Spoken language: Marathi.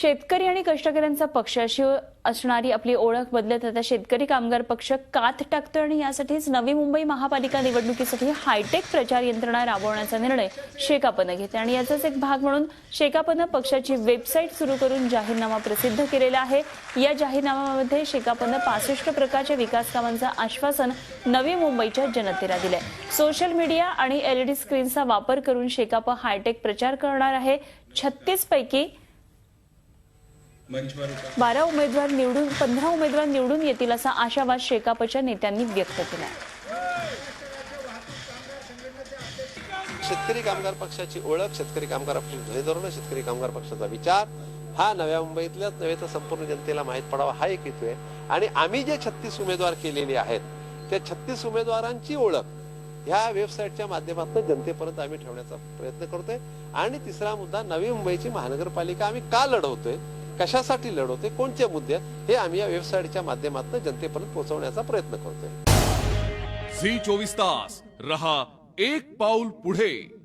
शेतकरी आणि कष्टकऱ्यांचा पक्ष अशी असणारी आपली ओळख बदलत आता शेतकरी कामगार पक्ष कात टाकतोय आणि यासाठीच नवी मुंबई महापालिका निवडणुकीसाठी हायटेक प्रचार यंत्रणा राबवण्याचा निर्णय शेकापनं घेतला. आणि याचाच एक भाग म्हणून शेकापनं पक्षाची वेबसाईट सुरू करून जाहीरनामा प्रसिद्ध केलेला आहे. या जाहीरनाम्यामध्ये शेकापनं पासष्ट प्रकारच्या विकास कामांचं आश्वासन नवी मुंबईच्या जनतेला दिलंय. सोशल मीडिया आणि एलईडी स्क्रीनचा वापर करून शेकाप हायटेक प्रचार करणार आहे. छत्तीस पैकी बारा उमेदवार निवडून पंधरा उमेदवार निवडून येतील असा आशावाद शेकापच्या नेत्यांनी व्यक्त केला शेतकरी कामगार पक्षाची ओळख शेतकरी कामगार पक्षाची धोरण शेतकरी कामगार पक्षाचा विचार हा नव्या मुंबईतल्याच नव्हे तर संपूर्ण जनतेला माहीत पडावा हा एक हेतू आहे. आणि आम्ही जे छत्तीस उमेदवार केलेले आहेत त्या छत्तीस उमेदवारांची ओळख ह्या वेबसाईटच्या माध्यमातून जनतेपर्यंत आम्ही ठेवण्याचा प्रयत्न करतोय. आणि तिसरा मुद्दा नवी मुंबईची महानगरपालिका आम्ही का लढवतोय? कशासाठी लढवते कोणते मुद्दे हे आम्ही या वेबसाईटच्या माध्यमातून जनतेपर्यंत पोहोचवण्याचा प्रयत्न करतोय. झी चोवीस तास रहा एक पाऊल पुढे.